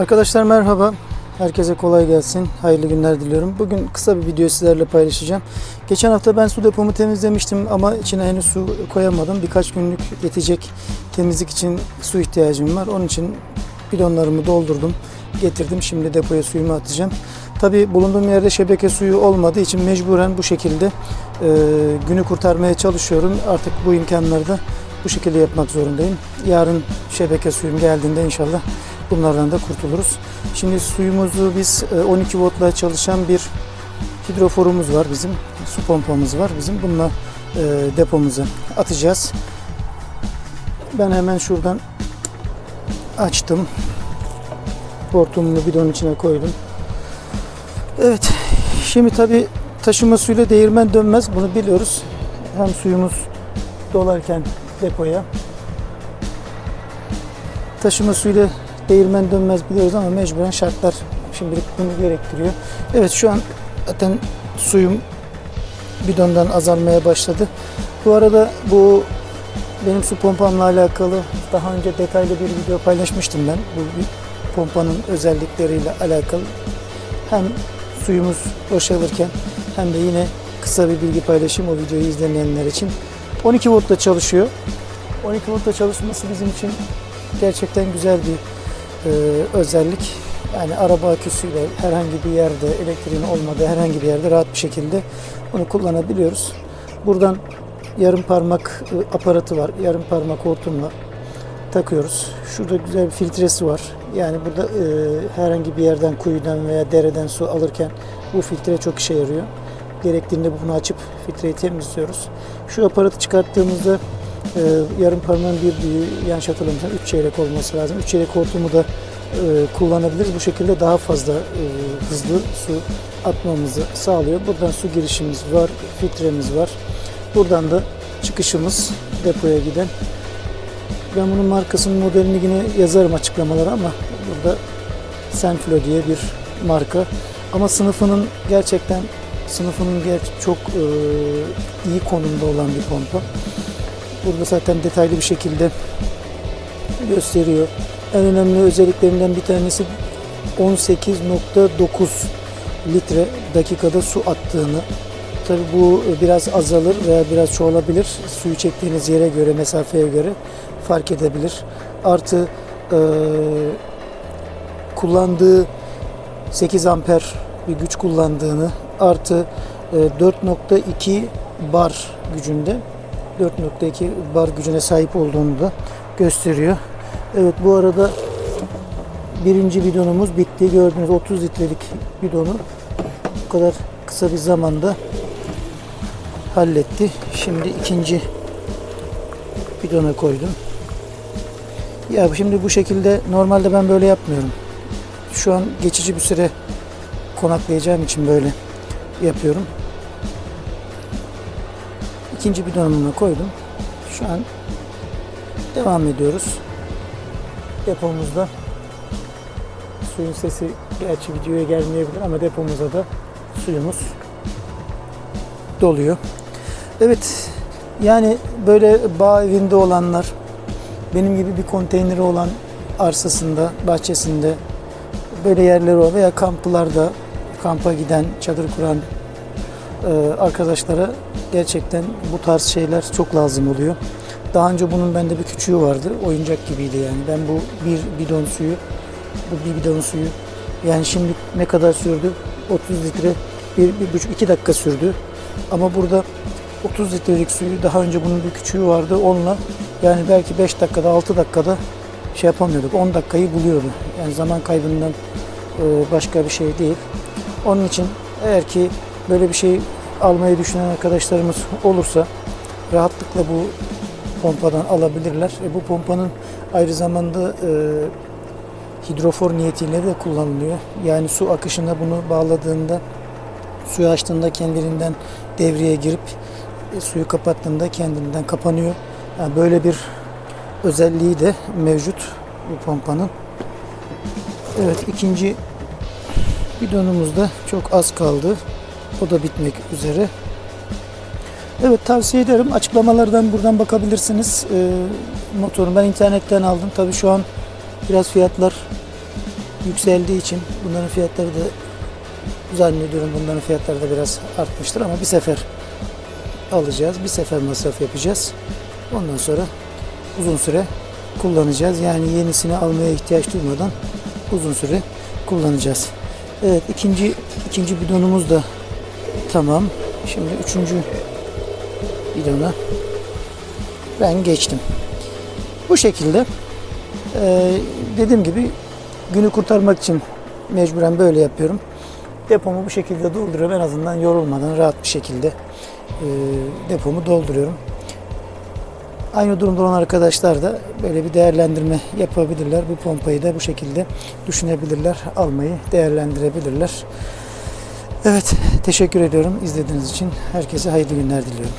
Arkadaşlar merhaba. Herkese kolay gelsin. Hayırlı günler diliyorum. Bugün kısa bir video sizlerle paylaşacağım. Geçen hafta ben su depomu temizlemiştim ama içine henüz su koyamadım. Birkaç günlük yetecek temizlik için su ihtiyacım var. Onun için bidonlarımı doldurdum. Getirdim. Şimdi depoya suyumu atacağım. Tabi bulunduğum yerde şebeke suyu olmadığı için mecburen bu şekilde e, günü kurtarmaya çalışıyorum. Artık bu imkanları da bu şekilde yapmak zorundayım. Yarın şebeke suyum geldiğinde inşallah bunlardan da kurtuluruz. Şimdi suyumuzu biz e, 12 voltla çalışan bir hidroforumuz var bizim. Su pompamız var bizim. Bununla e, depomuza atacağız. Ben hemen şuradan açtım. Hortumunu bidonun içine koydum. Evet. Şimdi tabi taşıma suyuyla değirmen dönmez. Bunu biliyoruz. Hem suyumuz dolarken depoya taşıma suyuyla değirmen dönmez biliyoruz ama mecburen şartlar şimdilik bunu gerektiriyor. Evet şu an zaten suyum bidondan azalmaya başladı. Bu arada bu benim su pompamla alakalı daha önce detaylı bir video paylaşmıştım ben. Bu pompanın özellikleriyle alakalı. Hem suyumuz boşalırken hem de yine kısa bir bilgi paylaşayım o videoyu izlemeyenler için. 12 voltla çalışıyor. 12 voltla çalışması bizim için gerçekten güzel bir e, özellik. Yani araba aküsüyle herhangi bir yerde elektriğin olmadığı herhangi bir yerde rahat bir şekilde bunu kullanabiliyoruz. Buradan yarım parmak e, aparatı var. Yarım parmak hortumla takıyoruz. Şurada güzel bir filtresi var. Yani burada e, herhangi bir yerden kuyudan veya dereden su alırken bu filtre çok işe yarıyor. Gerektiğinde bunu açıp filtreyi temizliyoruz. Şu aparatı çıkarttığımızda e, yarım parmağın bir büyüğü yanlış hatırlamıyorsam 3 çeyrek olması lazım. 3 çeyrek hortumu da e, kullanabiliriz. Bu şekilde daha fazla e, hızlı su atmamızı sağlıyor. Buradan su girişimiz var, filtremiz var. Buradan da çıkışımız depoya giden. Ben bunun markasının modelini yine yazarım açıklamalara ama burada Senflo diye bir marka. Ama sınıfının gerçekten sınıfının ger- çok e, iyi konumda olan bir pompa. Burada zaten detaylı bir şekilde gösteriyor. En önemli özelliklerinden bir tanesi 18.9 litre dakikada su attığını. Tabi bu biraz azalır veya biraz çoğalabilir. Suyu çektiğiniz yere göre, mesafeye göre fark edebilir. Artı e, kullandığı 8 amper bir güç kullandığını artı e, 4.2 bar gücünde 4.2 bar gücüne sahip olduğunu da gösteriyor. Evet bu arada birinci bidonumuz bitti. Gördüğünüz 30 litrelik bidonu bu kadar kısa bir zamanda halletti. Şimdi ikinci bidona koydum. Ya şimdi bu şekilde normalde ben böyle yapmıyorum. Şu an geçici bir süre konaklayacağım için böyle yapıyorum. İkinci bidonuma koydum. Şu an devam ediyoruz. Depomuzda suyun sesi gerçi videoya gelmeyebilir ama depomuza da suyumuz doluyor. Evet yani böyle bağ evinde olanlar benim gibi bir konteyneri olan arsasında, bahçesinde böyle yerleri var veya kamplarda kampa giden, çadır kuran arkadaşlara gerçekten bu tarz şeyler çok lazım oluyor. Daha önce bunun bende bir küçüğü vardı. Oyuncak gibiydi yani. Ben bu bir bidon suyu, bu bir bidon suyu yani şimdi ne kadar sürdü? 30 litre, bir, bir buçuk, iki dakika sürdü. Ama burada 30 litrelik suyu daha önce bunun bir küçüğü vardı. Onunla yani belki 5 dakikada 6 dakikada şey yapamıyorduk. 10 dakikayı buluyordu. Yani zaman kaybından e, başka bir şey değil. Onun için eğer ki böyle bir şey almayı düşünen arkadaşlarımız olursa rahatlıkla bu pompadan alabilirler. E, bu pompanın ayrı zamanda e, hidrofor niyetiyle de kullanılıyor. Yani su akışına bunu bağladığında suyu açtığında kendiliğinden devreye girip e, suyu kapattığında kendinden kapanıyor. Yani böyle bir özelliği de mevcut bu pompanın. Evet ikinci bidonumuzda çok az kaldı. O da bitmek üzere. Evet tavsiye ederim. Açıklamalardan buradan bakabilirsiniz. Ee, motoru ben internetten aldım. Tabii şu an biraz fiyatlar yükseldiği için bunların fiyatları da zannediyorum bunların fiyatları da biraz artmıştır ama bir sefer alacağız. Bir sefer masraf yapacağız. Ondan sonra uzun süre kullanacağız. Yani yenisini almaya ihtiyaç duymadan uzun süre kullanacağız. Evet ikinci ikinci bidonumuz da tamam. Şimdi üçüncü bidona ben geçtim. Bu şekilde eee, dediğim gibi günü kurtarmak için mecburen böyle yapıyorum. Depomu bu şekilde dolduruyorum. En azından yorulmadan rahat bir şekilde eee, depomu dolduruyorum. Aynı durumda olan arkadaşlar da böyle bir değerlendirme yapabilirler. Bu pompayı da bu şekilde düşünebilirler. Almayı değerlendirebilirler. Evet, teşekkür ediyorum izlediğiniz için. Herkese hayırlı günler diliyorum.